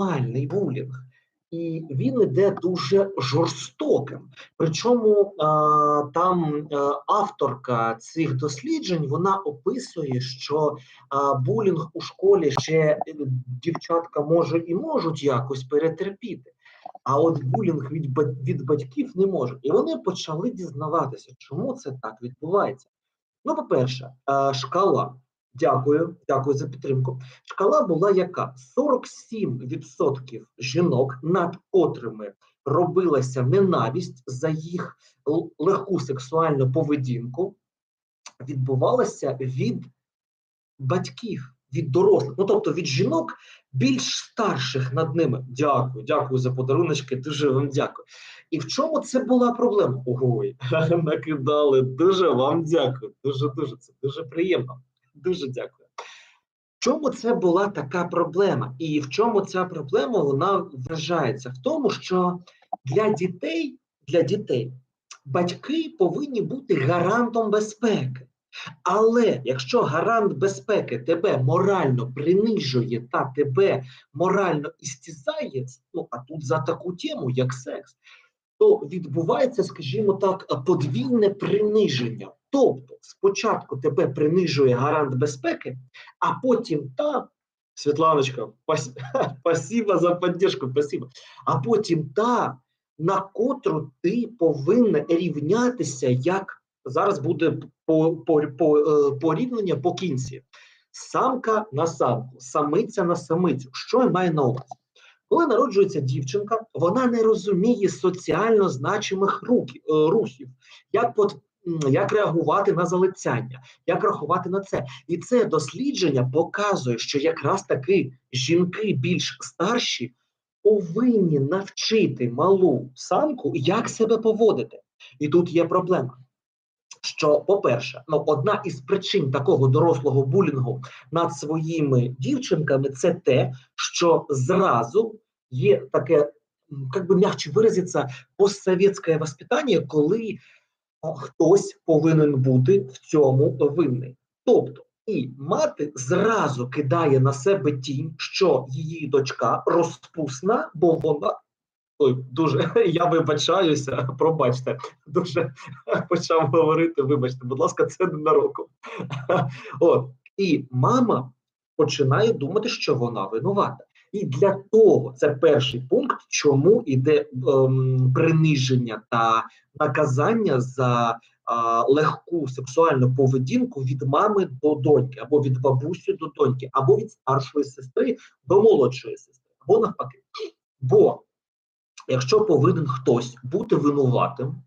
сексуальний булінг. І він іде дуже жорстоким. Причому там авторка цих досліджень вона описує, що булінг у школі ще е, дівчатка може і можуть якось перетерпіти. А от булінг від, від батьків не можуть. І вони почали дізнаватися, чому це так відбувається. Ну, по-перше, шкала. Дякую, дякую за підтримку. Шкала була яка? 47% жінок, над котрими робилася ненависть за їх легку сексуальну поведінку, відбувалася від батьків, від дорослих, ну тобто від жінок більш старших над ними. Дякую, дякую за подаруночки, дуже вам дякую. І в чому це була проблема? Ой, накидали. Дуже вам дякую. Дуже дуже це дуже приємно. Дуже дякую. В чому це була така проблема? І в чому ця проблема вона вражається? В тому, що для дітей, для дітей батьки повинні бути гарантом безпеки. Але якщо гарант безпеки тебе морально принижує та тебе морально істязає, ну а тут за таку тему, як секс, то відбувається, скажімо так, подвійне приниження. Тобто, спочатку тебе принижує гарант безпеки, а потім та Світланочка, пас- за підтримку, спасибо. А потім та, на котру ти повинна рівнятися, як зараз буде по, по, по, е, порівняння по кінці. Самка на самку, самиця на самицю. Що я маю на увазі? Коли народжується дівчинка, вона не розуміє соціально значимих е, рухів, як, м, як реагувати на залицяння, як рахувати на це. І це дослідження показує, що якраз таки жінки більш старші повинні навчити малу самку, як себе поводити. І тут є проблема. Що, по-перше, ну одна із причин такого дорослого булінгу над своїми дівчинками це те, що зразу є таке, як би м'якче виразиться, постсовєтське воспитання, коли хтось повинен бути в цьому винний. Тобто, і мати зразу кидає на себе тінь, що її дочка розпусна, бо вона. Ой, дуже я вибачаюся, пробачте, дуже почав говорити. Вибачте, будь ласка, це не на року. От і мама починає думати, що вона винувата. І для того це перший пункт, чому йде ем, приниження та наказання за а, легку сексуальну поведінку від мами до доньки, або від бабусі до доньки, або від старшої сестри до молодшої сестри, або навпаки. Бо якщо повинен хтось бути винуватим,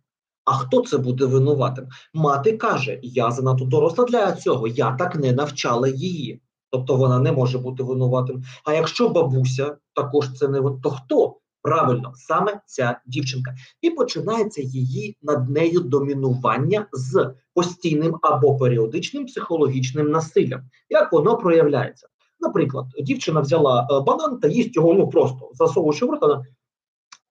а хто це буде винуватим? Мати каже: Я занадто доросла для цього, я так не навчала її. Тобто вона не може бути винуватим. А якщо бабуся також це не то хто? Правильно, саме ця дівчинка. І починається її над нею домінування з постійним або періодичним психологічним насиллям. Як воно проявляється? Наприклад, дівчина взяла е, банан та їсть його ну просто засовуючи в рот, вона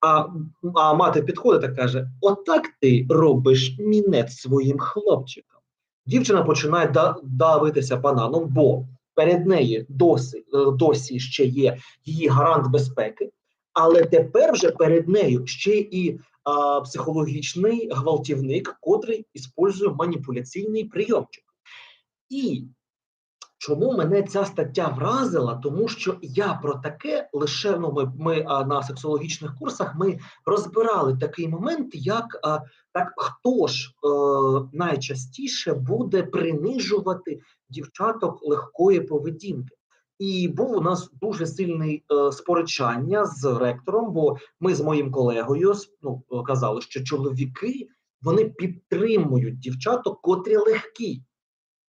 а, а мати підходить та каже: Отак ти робиш мінець своїм хлопчикам. Дівчина починає да, давитися бананом, бо перед нею досі, е, досі ще є її гарант безпеки, але тепер вже перед нею ще і а, психологічний гвалтівник, котрий іспользує маніпуляційний прийомчик. І Чому мене ця стаття вразила? Тому що я про таке лише ну, ми, ми а, на сексологічних курсах ми розбирали такий момент, як а, так хто ж е, найчастіше буде принижувати дівчаток легкої поведінки. І був у нас дуже сильний е, сперечання з ректором, бо ми з моїм колегою ну, казали, що чоловіки вони підтримують дівчаток, котрі легкі.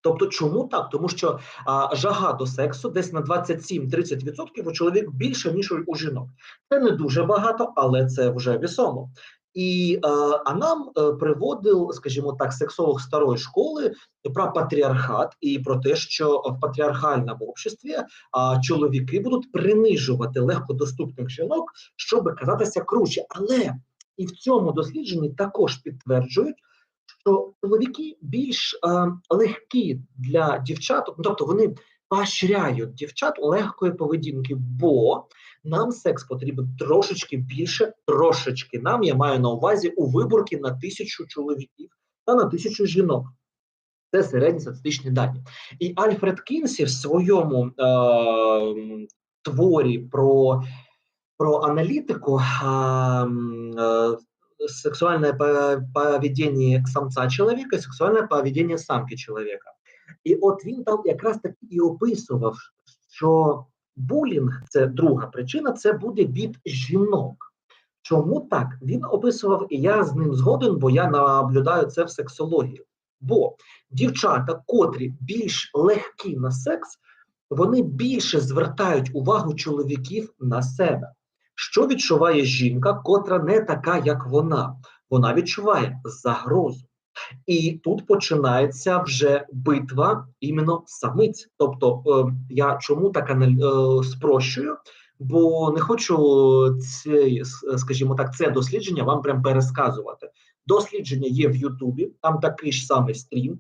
Тобто, чому так? Тому що а, жага до сексу десь на 27-30% у чоловік більше, ніж у, жінок. Це не дуже багато, але це вже вісомо. І е, а нам е, приводив, скажімо так, сексолог старої школи про патріархат і про те, що в патріархальному обществі а, чоловіки будуть принижувати легкодоступних жінок, щоб казатися круче. Але і в цьому дослідженні також підтверджують, що чоловіки більш е, легкі для дівчаток, ну, тобто вони поощряють дівчат легкої поведінки, бо Нам секс потрібен трошечки більше, трошечки нам, я маю на увазі у виборки на тисячу чоловіків та на тисячу жінок. Це середні статистичні дані. І Альфред Кінсі в своєму е, творі про, про аналітику е, е, сексуальное по- поведение самца чоловіка, і сексуальне поведение самки чоловіка. І от він там якраз таки і описував, що булінг це друга причина, це буде від жінок. Чому так? Він описував, і я з ним згоден, бо я наблюдаю це в сексології. Бо дівчата, котрі більш легкі на секс, вони більше звертають увагу чоловіків на себе. Що відчуває жінка, котра не така, як вона? Вона відчуває загрозу. І тут починається вже битва іменно самиць. Тобто, е, я чому так е, спрощую? Бо не хочу це, скажімо так, це дослідження вам прям пересказувати. Дослідження є в Ютубі, там такий ж самий стрім,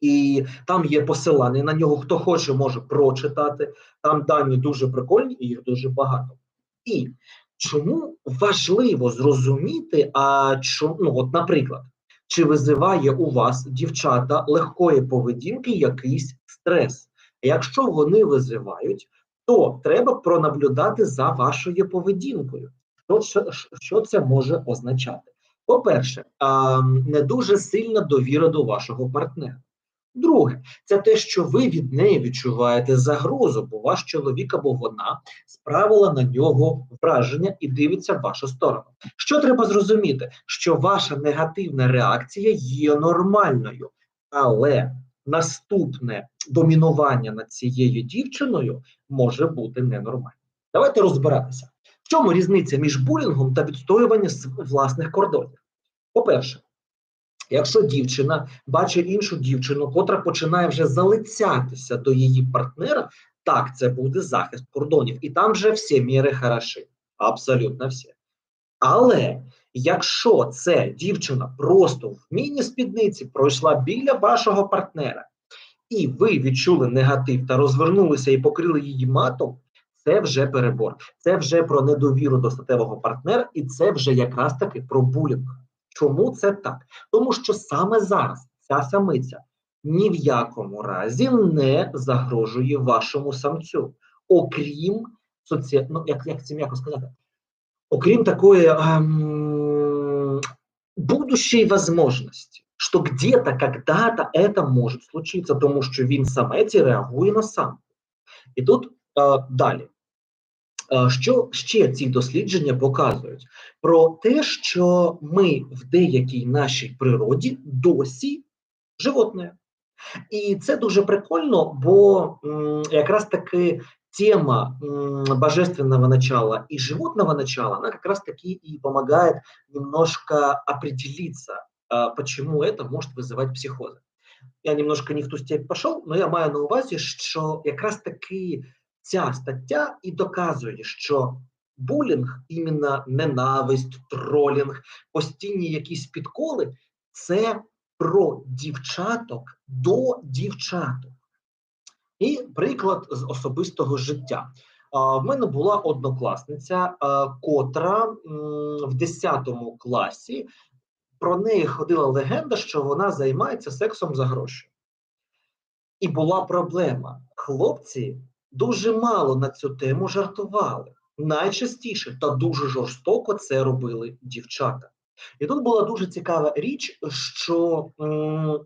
і там є посилання на нього. Хто хоче, може прочитати. Там дані дуже прикольні, і їх дуже багато. І чому важливо зрозуміти, а чому, ну, от, наприклад, чи визиває у вас дівчата легкої поведінки якийсь стрес? Якщо вони визивають, то треба пронаблюдати за вашою поведінкою. Що, що це може означати? По-перше, не дуже сильна довіра до вашого партнера. Друге, це те, що ви від неї відчуваєте загрозу, бо ваш чоловік або вона справила на нього враження і дивиться в вашу сторону. Що треба зрозуміти? Що ваша негативна реакція є нормальною, але наступне домінування над цією дівчиною може бути ненормальним. Давайте розбиратися. В чому різниця між булінгом та відстоюванням власних кордонів? По-перше, якщо дівчина бачить іншу дівчину, котра починає вже залицятися до її партнера, так, це буде захист кордонів. І там вже всі міри хороші. Абсолютно всі. Але якщо це дівчина просто в міні-спідниці пройшла біля вашого партнера, і ви відчули негатив та розвернулися і покрили її матом, це вже перебор. Це вже про недовіру до статевого партнера, і це вже якраз таки про булінг. Чому це так? Тому що саме зараз ця самиця ні в якому разі не загрожує вашому самцю, окрім соці... ну, як, як це м'яко сказати, окрім такої ем, будущей возможности, что где-то, когда-то это может случиться, тому що він самець реагує на сам. І тут е, далі. Е, Що ще ці дослідження показують? Про те, що ми в деякій нашій природі досі животне. І це дуже прикольно, бо м, якраз таки тема м, божественного начала и животного начала, она как раз таки и помогает немножко определиться, а, почему это может вызывать психозы. Я немножко не в ту степь пішов, але я маю на увазі, що якраз таки ця стаття і доказує, що булінг, іменно ненависть, тролінг, постійні якісь підколи це про дівчаток до дівчаток. І приклад з особистого життя. В мене була однокласниця, котра в 10 класі про неї ходила легенда, що вона займається сексом за гроші. І була проблема. Хлопці дуже мало на цю тему жартували. Найчастіше та дуже жорстоко це робили дівчата. І тут була дуже цікава річ, що м,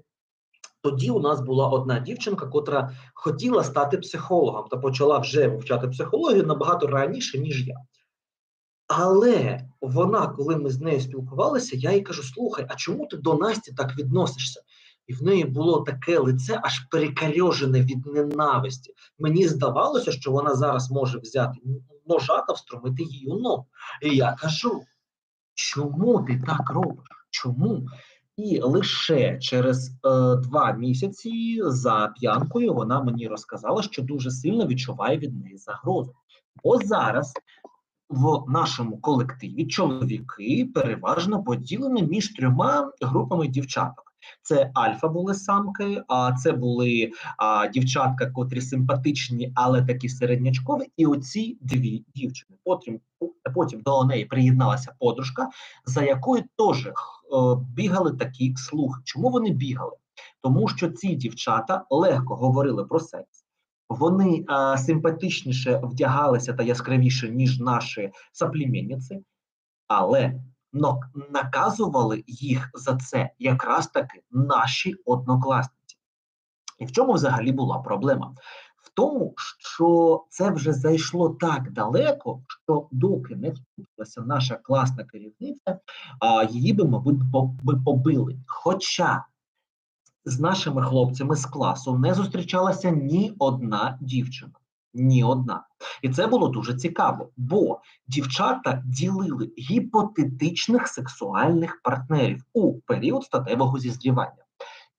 тоді у нас була одна дівчинка, котра хотіла стати психологом та почала вже вивчати психологію набагато раніше, ніж я. Але вона, коли ми з нею спілкувалися, я їй кажу: слухай, а чому ти до Насті так відносишся? І в неї було таке лице аж перекарьожене від ненависті. Мені здавалося, що вона зараз може взяти ножа та встромити її у ногу. І я кажу: чому ти так робиш? Чому? І лише через е, два місяці за п'янкою вона мені розказала, що дуже сильно відчуває від неї загрозу. Бо зараз в нашому колективі чоловіки переважно поділені між трьома групами дівчаток. Це альфа були самки, а це були а, дівчатка, котрі симпатичні, але такі середнячкові. І оці дві дівчини. Потім потім до неї приєдналася подружка, за якою теж е, бігали такі слухи. Чому вони бігали? Тому що ці дівчата легко говорили про секс. Вони е, симпатичніше вдягалися та яскравіше, ніж наші сопліменниці, але но наказували їх за це якраз таки наші однокласниці. І в чому взагалі була проблема? В тому, що це вже зайшло так далеко, що доки не вступилася наша класна керівниця, її би, мабуть, би побили. Хоча з нашими хлопцями з класу не зустрічалася ні одна дівчина. Ні одна. І це було дуже цікаво, бо дівчата ділили гіпотетичних сексуальних партнерів у період статевого зізрівання.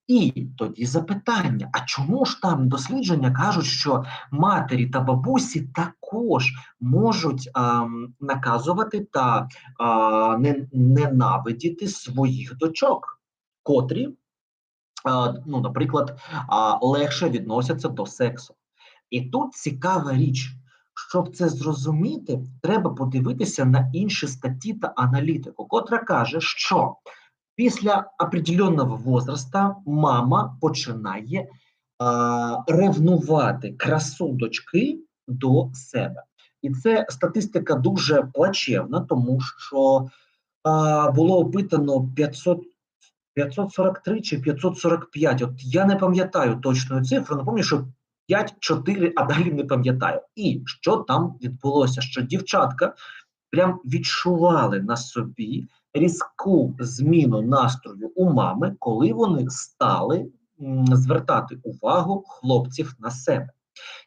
І тоді запитання: а чому ж там дослідження кажуть, що матері та бабусі також можуть а, наказувати та а, не, ненавидіти своїх дочок, котрі, а, ну, наприклад, а, легше відносяться до сексу? І тут цікава річ, щоб це зрозуміти, треба подивитися на інші статті та аналітику, котра каже, що після определенного возраста мама починає а, ревнувати красу дочки до себе. І це статистика дуже плачевна, тому що а, було опитано 500 543 чи 545, от я не пам'ятаю точної цифри, напомню, що 5-4, а далі не пам'ятаю. І що там відбулося? Що дівчатка прям відчували на собі різку зміну настрою у мами, коли вони стали звертати увагу хлопців на себе.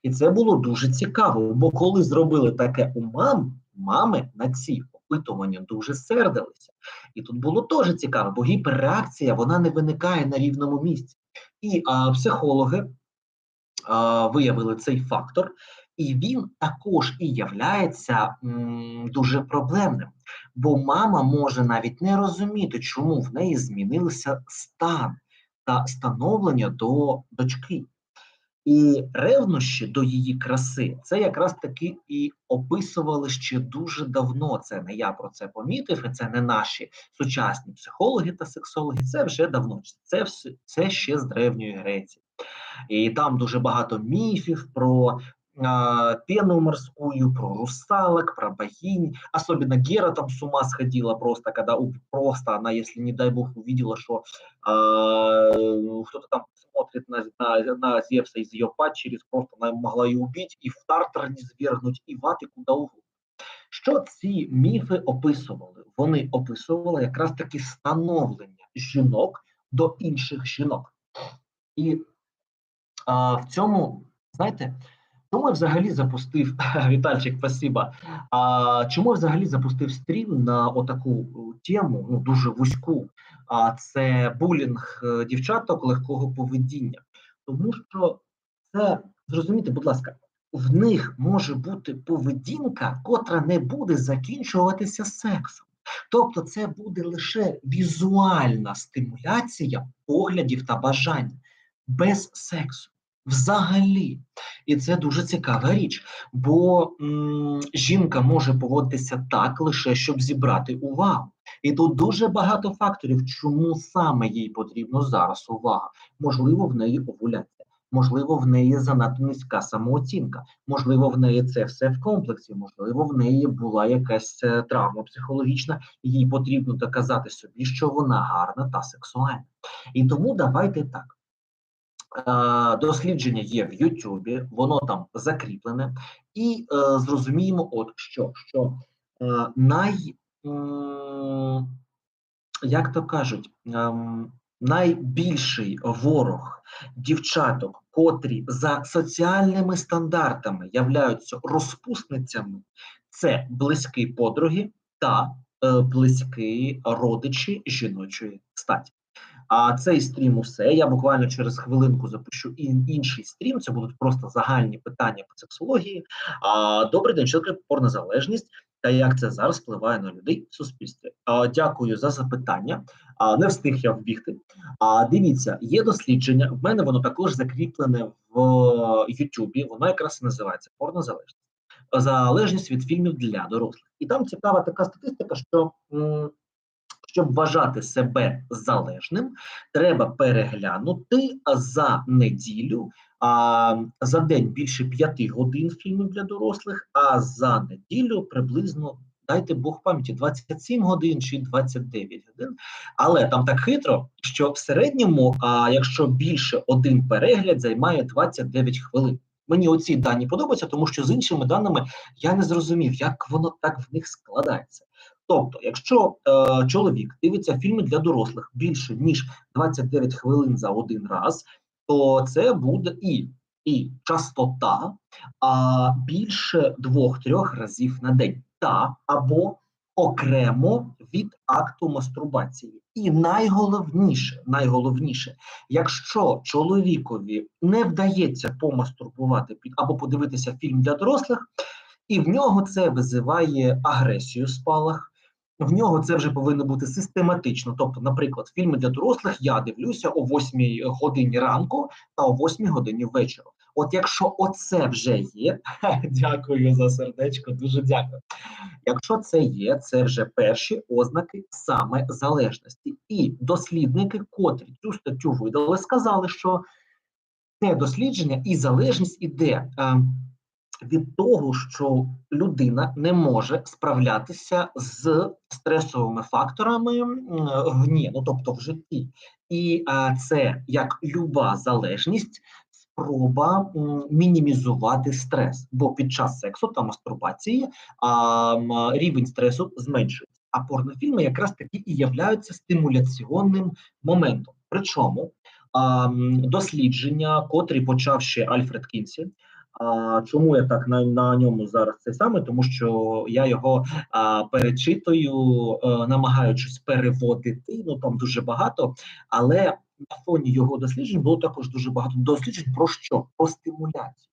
І це було дуже цікаво, бо коли зробили таке у мам, мами на ці опитування дуже сердилися. І тут було теж цікаво, бо гіперреакція вона не виникає на рівному місці. І а, психологи виявили цей фактор, і він також і являється дуже проблемним, бо мама може навіть не розуміти, чому в неї змінився стан та становлення до дочки. І ревнощі до її краси, це якраз таки і описували ще дуже давно. Це не я про це помітив, і це не наші сучасні психологи та сексологи. Це вже давно. Це все це ще з древньої Греції. І там дуже багато міфів про пену морскую, про русалок, про богинь. Особенно Гера там с ума сходила просто, когда просто она, если не дай бог, увидела, что а, кто-то там смотрит на, на, на Зевса из ее падчериц, просто она могла ее убить, і в тартар не звергнуть, і в ад, і куди угодно. Що ці міфи описували? Вони описували якраз таки становлення жінок до інших жінок. І а, В цьому, знаєте, чому я взагалі запустив Вітальчик, спасибо. А чому я взагалі запустив стрім на отаку тему, ну дуже вузьку? А це булінг е, дівчаток легкого поведіння. Тому що це зрозуміти, будь ласка, в них може бути поведінка, котра не буде закінчуватися сексом. Тобто, це буде лише візуальна стимуляція поглядів та бажань без сексу. Взагалі, і це дуже цікава річ, бо м, жінка може поводитися так лише щоб зібрати увагу. І тут дуже багато факторів, чому саме їй потрібно зараз увага. Можливо, в неї овуляція, можливо, в неї занадто низька самооцінка, можливо, в неї це все в комплексі, можливо, в неї була якась е, травма психологічна, їй потрібно доказати собі, що вона гарна та сексуальна. І тому давайте так. Дослідження є в Ютубі, воно там закріплене, і е, зрозуміємо, от що що е, най, е, як то кажуть, е, найбільший ворог дівчаток, котрі за соціальними стандартами являються розпусницями, це близькі подруги та е, близькі родичі жіночої статі. А цей стрім усе. Я буквально через хвилинку запущу інший стрім. Це будуть просто загальні питання по сексології. А добрий день, чоловік порнозалежність. та як це зараз впливає на людей в суспільстві? А, Дякую за запитання. А, Не встиг я вбігти. А дивіться, є дослідження. В мене воно також закріплене в Ютубі. Воно якраз і називається порнозалежність. Залежність від фільмів для дорослих. І там цікава така статистика, що м, щоб вважати себе залежним, треба переглянути за неділю а, за день більше 5 годин фільмів для дорослих, а за неділю приблизно. Дайте Бог пам'яті 27 годин чи 29 годин. Але там так хитро, що в середньому, а якщо більше один перегляд займає 29 хвилин. Мені оці дані подобаються, тому що з іншими даними я не зрозумів, як воно так в них складається. Тобто, якщо е, чоловік дивиться фільми для дорослих більше ніж 29 хвилин за один раз, то це буде і і частота а, більше двох-трьох разів на день, та або окремо від акту мастурбації. І найголовніше, найголовніше, якщо чоловікові не вдається помастурбувати під або подивитися фільм для дорослих, і в нього це визиває агресію спалах. В нього це вже повинно бути систематично. Тобто, наприклад, фільми для дорослих я дивлюся о 8 годині ранку та о 8 годині вечора. От якщо оце вже є, дякую за сердечко, дуже дякую. Якщо це є, це вже перші ознаки саме залежності. І дослідники, котрі цю статтю видали, сказали, що це дослідження і залежність іде. Е, від того, що людина не може справлятися з стресовими факторами в ні, ну тобто в житті, і а, це як люба залежність, спроба мінімізувати стрес, бо під час сексу та мастурбації а, рівень стресу зменшується. А порнофільми якраз таки і являються стимуляційним моментом. Причому а, дослідження, котрі почав ще Альфред Кінсі. А чому я так на на ньому зараз це саме? Тому що я його а, перечитую, а, намагаючись переводити. Ну там дуже багато, але на фоні його досліджень було також дуже багато досліджень про що? Про стимуляцію.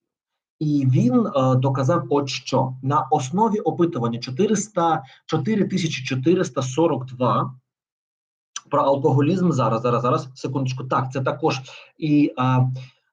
І він а, доказав, от що на основі опитування 400, 4442 про алкоголізм зараз, зараз, зараз, секундочку. Так, це також і. А,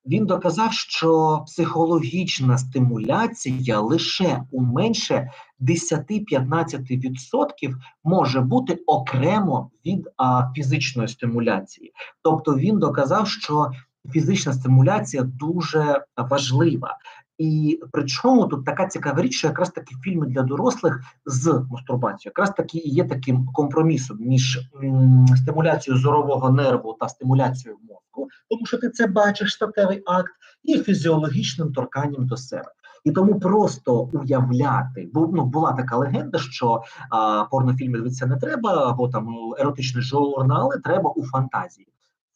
він доказав, що психологічна стимуляція лише у менше 10-15% може бути окремо від а, фізичної стимуляції. Тобто він доказав, що фізична стимуляція дуже важлива. І причому тут така цікава річ, що якраз такі фільми для дорослих з мастурбацією, якраз таки є таким компромісом між м, стимуляцією зорового нерву та стимуляцією мозку, тому що ти це бачиш статевий акт, і фізіологічним торканням до себе. І тому просто уявляти, бо ну була така легенда, що а, порнофільми дивитися не треба, або там еротичні журнали треба у фантазії.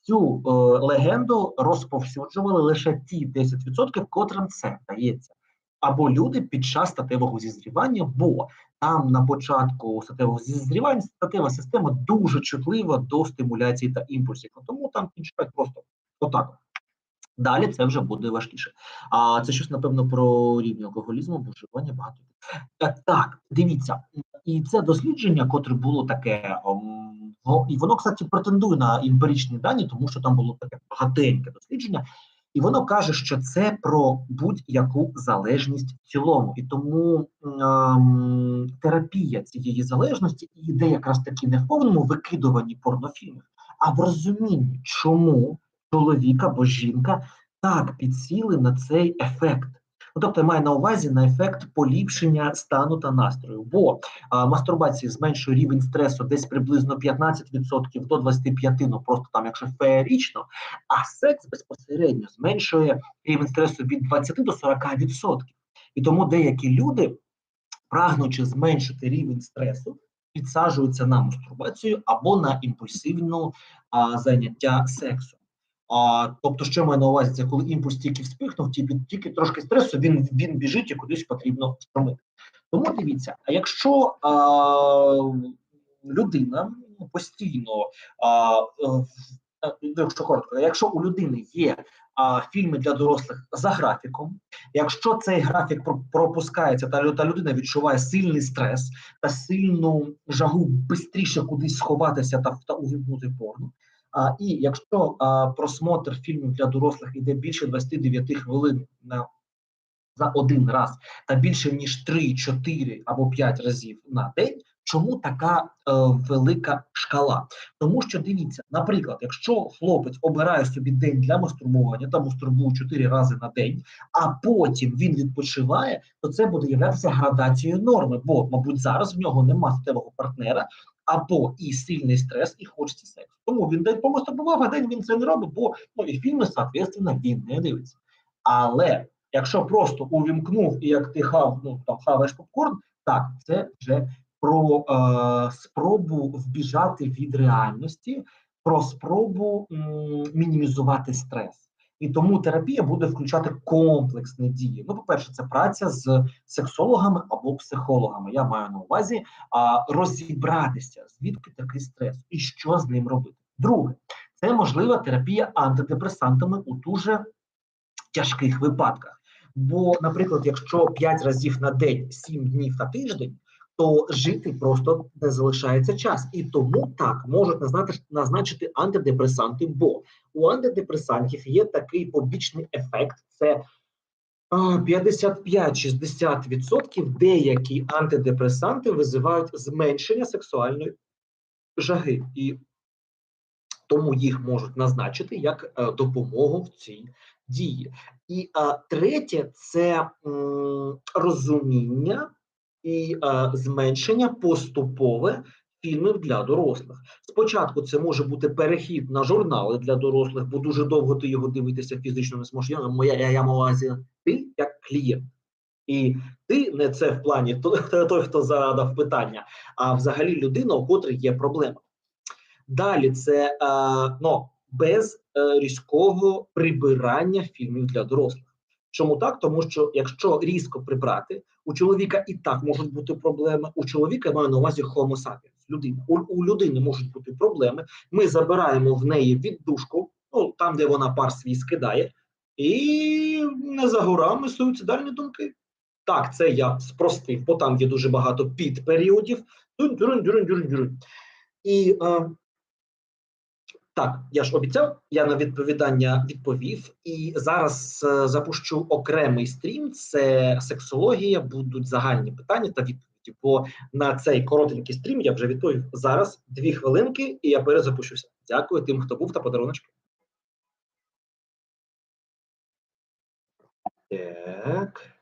Цю е, легенду розповсюджували лише ті 10%, котрим це вдається. Або люди під час статевого зізрівання, бо там на початку статевого зізрівання статева система дуже чутлива до стимуляції та імпульсів. Тому там кінчають просто отак. Далі це вже буде важкіше. А це щось, напевно, про рівні алкоголізму, бо вживання багато. Так, так, дивіться, і це дослідження, котре було таке. І воно, кстати, претендує на емпіричні дані, тому що там було таке багатеньке дослідження, і воно каже, що це про будь-яку залежність в цілому. І тому ем, терапія цієї залежності йде якраз таки не в повному викидуванні порнофільмів, а в розумінні, чому чоловік або жінка так підсіли на цей ефект. Ну, тобто має на увазі на ефект поліпшення стану та настрою, бо а, мастурбація зменшує рівень стресу десь приблизно 15% до 25%, ну просто там, якщо феєрично, а секс безпосередньо зменшує рівень стресу від 20 до 40%. І тому деякі люди, прагнучи зменшити рівень стресу, підсаджуються на мастурбацію або на імпульсивну а, заняття сексом. А, Тобто, що маю на увазі, це коли імпульс тільки вспихнув, тільки, тільки трошки стресу, він він біжить і кудись потрібно встромити. Тому дивіться, а якщо а, людина постійно, а, якщо коротко, якщо у людини є а, фільми для дорослих за графіком. Якщо цей графік про- пропускається, та, та людина відчуває сильний стрес та сильну жагу швидше кудись сховатися та, та увімкнути порно. А, і якщо а, просмотр фільмів для дорослих іде більше 29 хвилин на за один раз та більше ніж 3, 4 або 5 разів на день. Чому така е, велика шкала? Тому що дивіться, наприклад, якщо хлопець обирає собі день для мастурбування та мастурбує 4 рази на день, а потім він відпочиває, то це буде являтися градацією норми, бо, мабуть, зараз в нього нема статевого партнера, або і сильний стрес, і хочеться сексу. Тому він день помастурбував, а день він це не робить, бо ну і фільми, соответственно, він не дивиться. Але Якщо просто увімкнув і як ти хав, ну там хаваєш попкорн, так це вже про е, спробу вбіжати від реальності, про спробу м, мінімізувати стрес. І тому терапія буде включати комплексні дії. Ну, по-перше, це праця з сексологами або психологами. Я маю на увазі а, розібратися, звідки такий стрес і що з ним робити. Друге, це можлива терапія антидепресантами у дуже тяжких випадках. Бо, наприклад, якщо 5 разів на день, 7 днів на тиждень, то жити просто не залишається час. І тому так можуть назначити, назначити антидепресанти, бо у антидепресантів є такий побічний ефект: це 55-60% деякі антидепресанти визивають зменшення сексуальної жаги. І тому їх можуть назначити як е, допомогу в цій дії. І третє це м, розуміння і а, зменшення поступове фільмів для дорослих. Спочатку це може бути перехід на журнали для дорослих, бо дуже довго ти його дивитися фізично не зможеш. Я, моя я, я увазі ти як клієнт. І ти не це в плані той, той, хто задав питання, а взагалі людина, у котрій є проблема. Далі це е, ну, без е, різкого прибирання фільмів для дорослих. Чому так? Тому що якщо різко прибрати, у чоловіка і так можуть бути проблеми. У чоловіка маю на увазі homo sapiens, людина. У, у людини можуть бути проблеми. Ми забираємо в неї віддушку, ну там, де вона пар свій скидає, і не за горами суїцидальні думки. Так, це я спростив, бо там є дуже багато підперіодів. І е, так, я ж обіцяв, я на відповідання відповів, і зараз е, запущу окремий стрім. Це сексологія, будуть загальні питання та відповіді. Бо на цей коротенький стрім я вже відповів зараз дві хвилинки, і я перезапущуся. Дякую тим, хто був та подаруночки. Так.